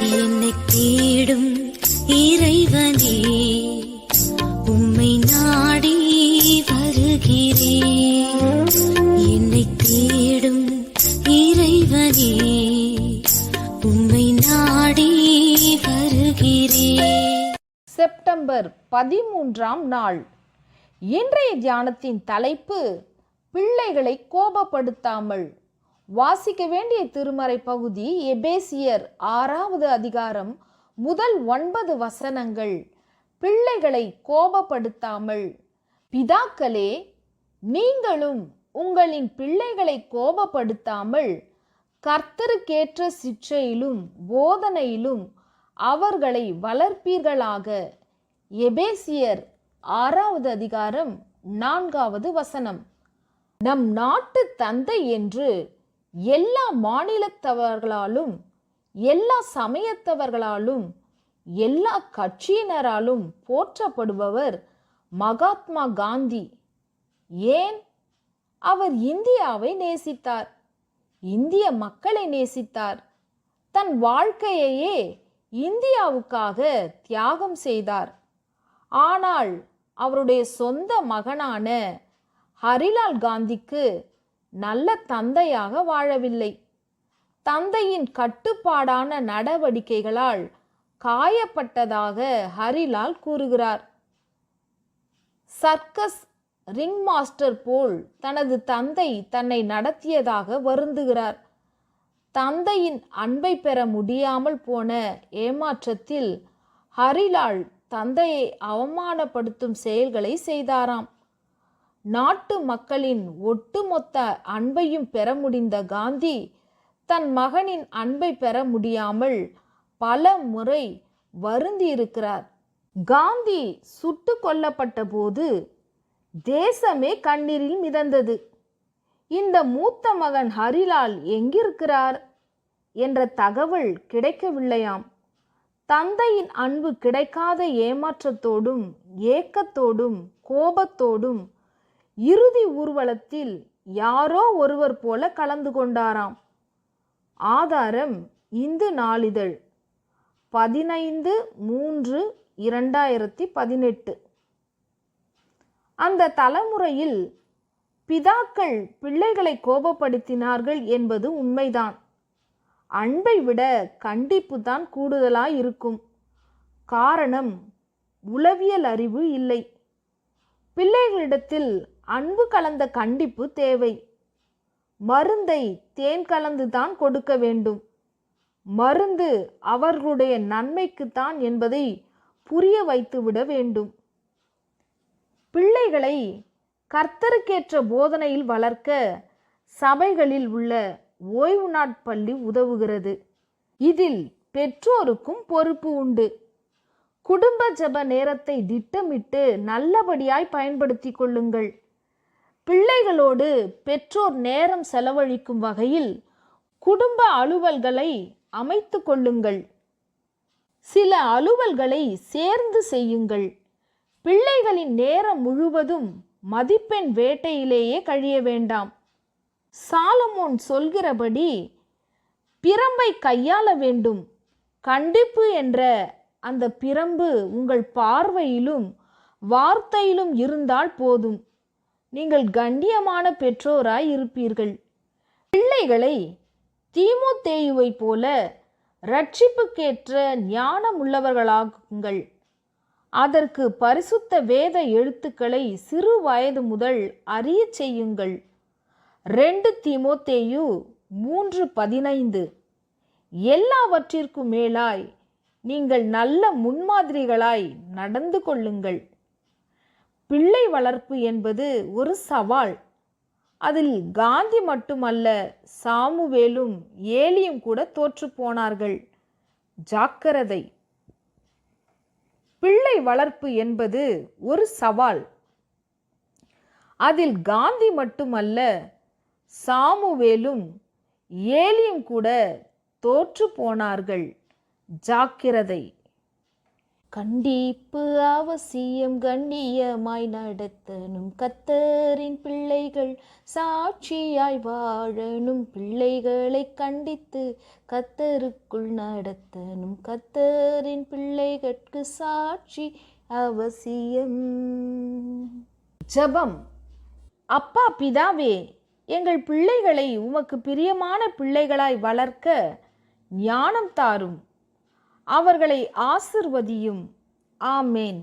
என்னை தேடும் இறைவனே உம்மை நாடி வருகிறேன். என்னை தேடும் இறைவனே உம்மை நாடி வருகிறேன். செப்டம்பர் பதிமூன்றாம் நாள். இன்றைய தியானத்தின் தலைப்பு பிள்ளைகளை கோபப்படுத்தாமல். வாசிக்க வேண்டிய திருமறை பகுதி எபேசியர் ஆறாவது அதிகாரம் முதல் ஒன்பது வசனங்கள். பிள்ளைகளை கோபப்படுத்தாமல். பிதாக்களே நீங்களும் உங்களின் பிள்ளைகளை கோபப்படுத்தாமல் கர்த்தருக்கேற்ற சிற்றையிலும் போதனையிலும் அவர்களை வளர்ப்பீர்களாக. எபேசியர் ஆறாவது அதிகாரம் நான்காவது வசனம். நம் நாட்டு தந்தை என்று எல்லா மாநிலத்தவர்களாலும் எல்லா சமயத்தவர்களாலும் எல்லா கட்சியினராலும் போற்றப்படுபவர் மகாத்மா காந்தி. ஏன்? அவர் இந்தியாவை நேசித்தார். இந்திய மக்களை நேசித்தார். தன் வாழ்க்கையையே இந்தியாவுக்காக தியாகம் செய்தார். ஆனால் அவருடைய சொந்த மகனான ஹரிலால் காந்திக்கு நல்ல தந்தையாக வாழவில்லை. தந்தையின் கட்டுப்பாடான நடவடிக்கைகளால் காயப்பட்டதாக ஹரிலால் கூறுகிறார். சர்க்கஸ் ரிங் மாஸ்டர் போல் தனது தந்தை தன்னை நடத்தியதாக வருந்துகிறார். தந்தையின் அன்பை பெற முடியாமல் போன ஏமாற்றத்தில் ஹரிலால் தந்தையை அவமானப்படுத்தும் செயல்களை செய்தாராம். நாட்டு மக்களின் ஒட்டுமொத்த அன்பையும் பெற முடிந்த காந்தி தன் மகனின் அன்பை பெற முடியாமல் பல முறை வருந்தியிருக்கிறார். காந்தி சுட்டு கொல்லப்பட்ட போது தேசமே கண்ணீரில் மிதந்தது. இந்த மூத்த மகன் ஹரிலால் எங்கிருக்கிறார் என்ற தகவல் கிடைக்கவில்லையாம். தந்தையின் அன்பு கிடைக்காத ஏமாற்றத்தோடும் ஏக்கத்தோடும் கோபத்தோடும் இறுதி ஊர்வலத்தில் யாரோ ஒருவர் போல கலந்து கொண்டாராம். ஆதாரம் இந்து நாளிதழ். பதினைந்து மூன்று இரண்டாயிரத்தி பதினெட்டு. அந்த தலைமுறையில் பிதாக்கள் பிள்ளைகளை கோபப்படுத்தினார்கள் என்பது உண்மைதான். அன்பை விட கண்டிப்பு தான் கூடுதலாய் இருக்கும் காரணம் உளவியல் அறிவு இல்லை. பிள்ளைகளிடத்தில் அன்பு கலந்த கண்டிப்பு தேவை. மருந்தை தேன் கலந்து தான் கொடுக்க வேண்டும். மருந்து அவர்களுடைய நன்மைக்குத்தான் என்பதை புரிய வைத்துவிட வேண்டும். பிள்ளைகளை கர்த்தருக்கேற்ற போதனையில் வளர்க்க சபைகளில் உள்ள ஓய்வு நாட்பள்ளி உதவுகிறது. இதில் பெற்றோருக்கும் பொறுப்பு உண்டு. குடும்ப ஜெப நேரத்தை திட்டமிட்டு நல்லபடியாய் பயன்படுத்தி கொள்ளுங்கள். பிள்ளைகளோடு பெற்றோர் நேரம் செலவழிக்கும் வகையில் குடும்ப அலுவல்களை அமைத்து கொள்ளுங்கள். சில அலுவல்களை சேர்ந்து செய்யுங்கள். பிள்ளைகளின் நேரம் முழுவதும் மதிப்பெண் வேட்டையிலேயே கழிய வேண்டாம். சாலமோன் சொல்கிறபடி பிரம்பை கையாள வேண்டும். கண்டிப்பு என்ற அந்த பிரம்பு உங்கள் பார்வையிலும் வார்த்தையிலும் இருந்தால் போதும். நீங்கள் கண்ணியமான பெற்றோராய் இருப்பீர்கள். பிள்ளைகளை தீமுத்தேயுவை போல ரட்சிப்புக்கேற்ற ஞானமுள்ளவர்களாகுங்கள் அதற்கு பரிசுத்த வேத எழுத்துக்களை சிறு வயது முதல் அறியச் செய்யுங்கள். ரெண்டு தீமோத்தேயு மூன்று பதினைந்து. எல்லாவற்றிற்கும் மேலாய் நீங்கள் நல்ல முன்மாதிரிகளாய் நடந்து கொள்ளுங்கள். பிள்ளை வளர்ப்பு என்பது ஒரு சவால். அதில் காந்தி மட்டுமல்ல சாமுவேலும் ஏலியும் கூட தோற்று போனார்கள். ஜாக்கிரதை. பிள்ளை வளர்ப்பு என்பது ஒரு சவால். அதில் காந்தி மட்டுமல்ல சாமுவேலும் ஏலியும் கூட தோற்று போனார்கள். ஜாக்கிரதை. கண்டிப்பு அவசியம் கண்ணியமாய் நடத்தனும் கத்தரின் பிள்ளைகள் சாட்சியாய் வாழனும் பிள்ளைகளை கண்டித்து கத்தருக்குள் நடத்தனும் கத்தரின் பிள்ளைகட்கு சாட்சி அவசியம். ஜெபம். அப்பா பிதாவே எங்கள் பிள்ளைகளை உமக்கு பிரியமான பிள்ளைகளாய் வளர்க்க ஞானம் தாரும். அவர்களை ஆசிர்வதியும். ஆமேன்.